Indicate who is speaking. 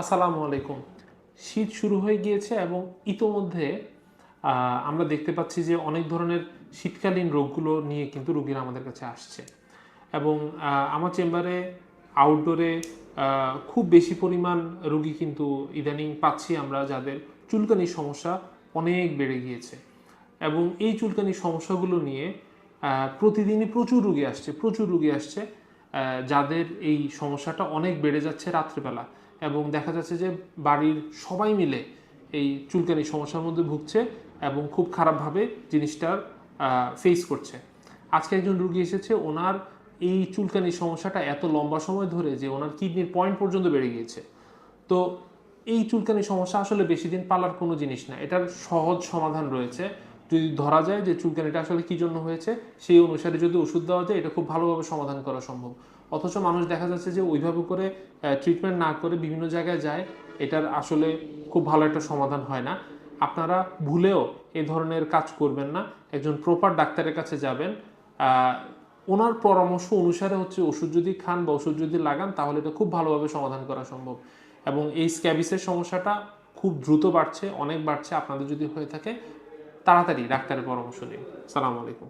Speaker 1: আসসালামু আলাইকুম। শীত শুরু হয়ে গিয়েছে এবং ইতোমধ্যে আমরা দেখতে পাচ্ছি যে অনেক ধরনের শীতকালীন রোগগুলো নিয়ে কিন্তু রোগীরা আমাদের কাছে আসছে। এবং আমার চেম্বারে আউটডোরে খুব বেশি পরিমাণ রোগী কিন্তু ইদানিং পাচ্ছি আমরা যাদের চুলকানির সমস্যা অনেক বেড়ে গিয়েছে। এবং এই চুলকানির সমস্যাগুলো নিয়ে প্রতিদিনই প্রচুর রোগী আসছে, প্রচুর রোগী আসছে যাদের এই সমস্যাটা অনেক বেড়ে যাচ্ছে রাত্রিবেলা। এবং দেখা যাচ্ছে যে বাড়ির সবাই মিলে এই চুলকানির সমস্যার মধ্যে ভুগছে এবং খুব খারাপভাবে জিনিসটার ফেস করছে। আজকে একজন রুগী এসেছে, ওনার এই চুলকানির সমস্যাটা এত লম্বা সময় ধরে যে ওনার কিডনির পয়েন্ট পর্যন্ত বেড়ে গিয়েছে। তো এই চুলকানি সমস্যা আসলে বেশি দিন পালার কোনো জিনিস না, এটার সহজ সমাধান রয়েছে। যদি ধরা যায় যে চুলকানিটা আসলে কি জন্য হয়েছে, সেই অনুসারে যদি ওষুধ দেওয়া যায়, এটা খুব ভালোভাবে সমাধান করা সম্ভব। অথচ মানুষ দেখা যাচ্ছে যে ওইভাবে করে ট্রিটমেন্ট না করে বিভিন্ন জায়গায় যায়, এটার আসলে খুব ভালো একটা সমাধান হয় না। আপনারা ভুলেও এই ধরনের কাজ করবেন না। একজন প্রপার ডাক্তারের কাছে যাবেন। ওনার পরামর্শ অনুসারে হচ্ছে ওষুধ যদি খান বা ওষুধ যদি লাগান, তাহলে এটা খুব ভালোভাবে সমাধান করা সম্ভব। এবং এই স্ক্যাবিসের সমস্যাটা খুব দ্রুত বাড়ছে, অনেক বাড়ছে, আপনাদের যদি হয়ে থাকে তাড়াতাড়ি ডাক্তারের পরামর্শ নিন। সালাম আলাইকুম।